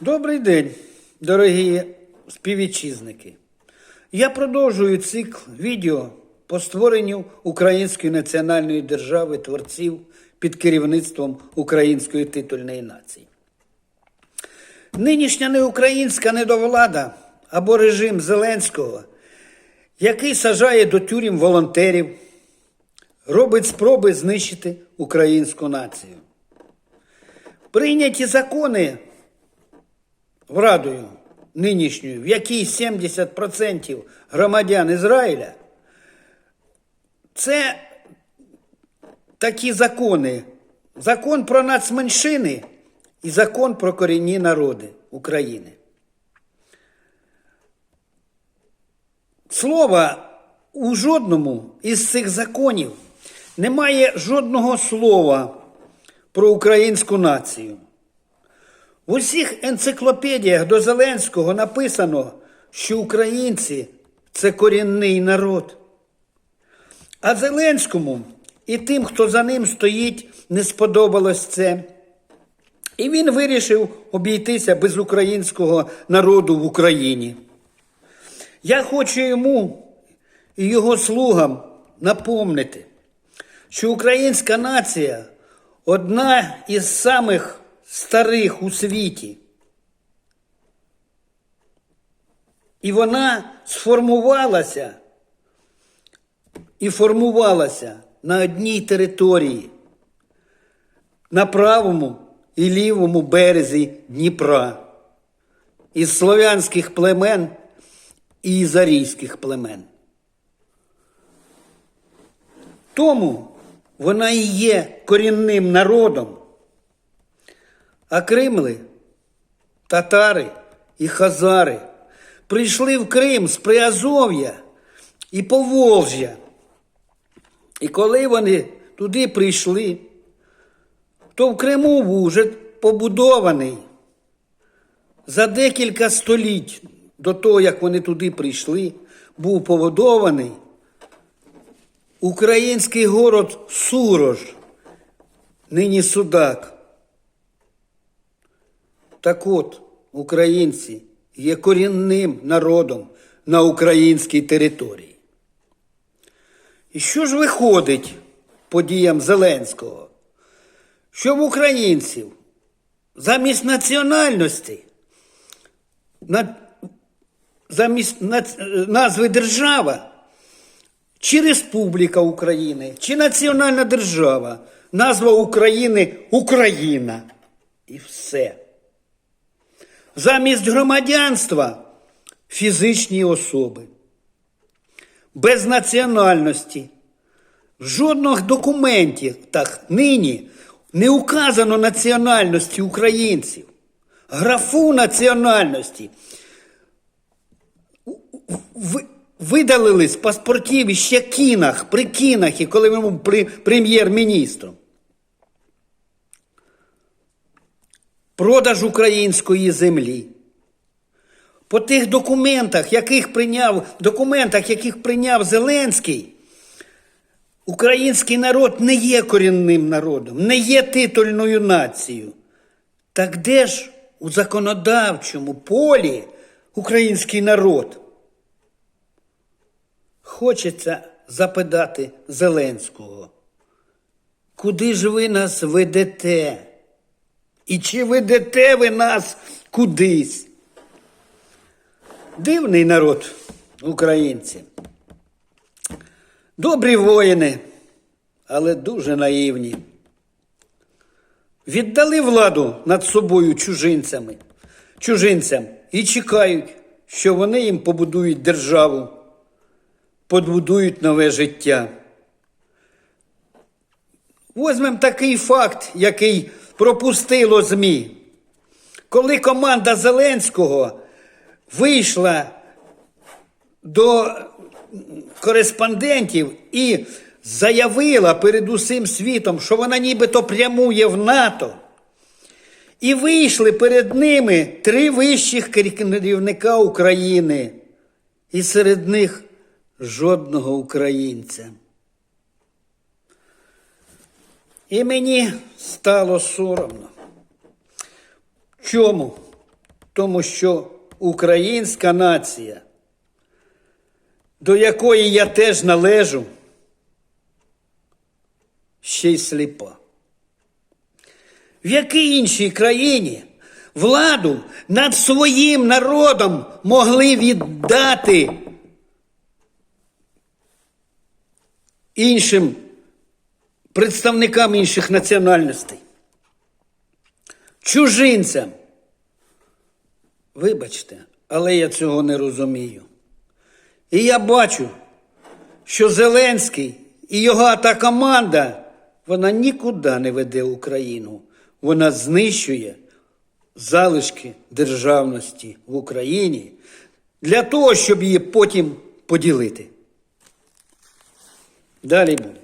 Добрий день, дорогі співвітчизники. Я продовжую цикл відео по створенню Української національної держави творців під керівництвом Української титульної нації. Нинішня неукраїнська недовлада або режим Зеленського, який сажає до тюрем волонтерів, робить спроби знищити українську націю. Прийняті закони Радою нинішньою, в якій 70% громадян Ізраїля, це такі закони. Закон про нацменшини і закон про корінні народи України. Слова у жодному із цих законів немає жодного слова про українську націю. В усіх енциклопедіях до Зеленського написано, що українці це корінний народ. А Зеленському і тим, хто за ним стоїть, не сподобалось це. І він вирішив обійтися без українського народу в Україні. Я хочу йому і його слугам напомнити, що українська нація одна із самих старих у світі. І вона сформувалася і формувалася на одній території, на правому і лівому березі Дніпра, із слов'янських племен і із арійських племен. Тому вона і є корінним народом. А кримли, татари і хазари прийшли в Крим з Приазов'я і Поволжя. І коли вони туди прийшли, то в Криму був вже побудований за декілька століть до того, як вони туди прийшли, був побудований український город Сурож, нині Судак. Так от, українці є корінним народом на українській території. І що ж виходить по діям Зеленського? Що в українців замість національності, на, замість нац- назви держава, чи Республіка України, чи Національна держава, назва України Україна. І все. Замість громадянства фізичні особи. Без національності. В жодних документах нині не указано національності українців. Графу національності ви- видалили з паспортів іще кінах, при кінах, і коли він був прем'єр-міністром. Продаж української землі. По тих документах, яких прийняв, документах, яких прийняв Зеленський, український народ не є корінним народом, не є титульною нацією. Так де ж у законодавчому полі український народ? Хочеться запитати Зеленського, куди ж ви нас ведете? І чи ведете ви нас кудись? Дивний народ, українці. Добрі воїни, але дуже наївні. Віддали владу над собою чужинцями, чужинцям і чекають, що вони їм побудують державу, побудують нове життя. Возьмемо такий факт, який пропустило ЗМІ. Коли команда Зеленського вийшла до кореспондентів і заявила перед усім світом, що вона нібито прямує в НАТО, і вийшли перед ними три вищих керівника України, і серед них жодного українця. І мені стало соромно. Чому? тому що українська нація, до якої я теж належу, ще й сліпа. В якій іншій країні владу над своїм народом могли віддати іншим представникам інших національностей, чужинцям. Вибачте, але я цього не розумію. І я бачу, що Зеленський і його та команда, вона нікуди не веде Україну. Вона знищує залишки державності в Україні для того, щоб її потім поділити. Далі буде.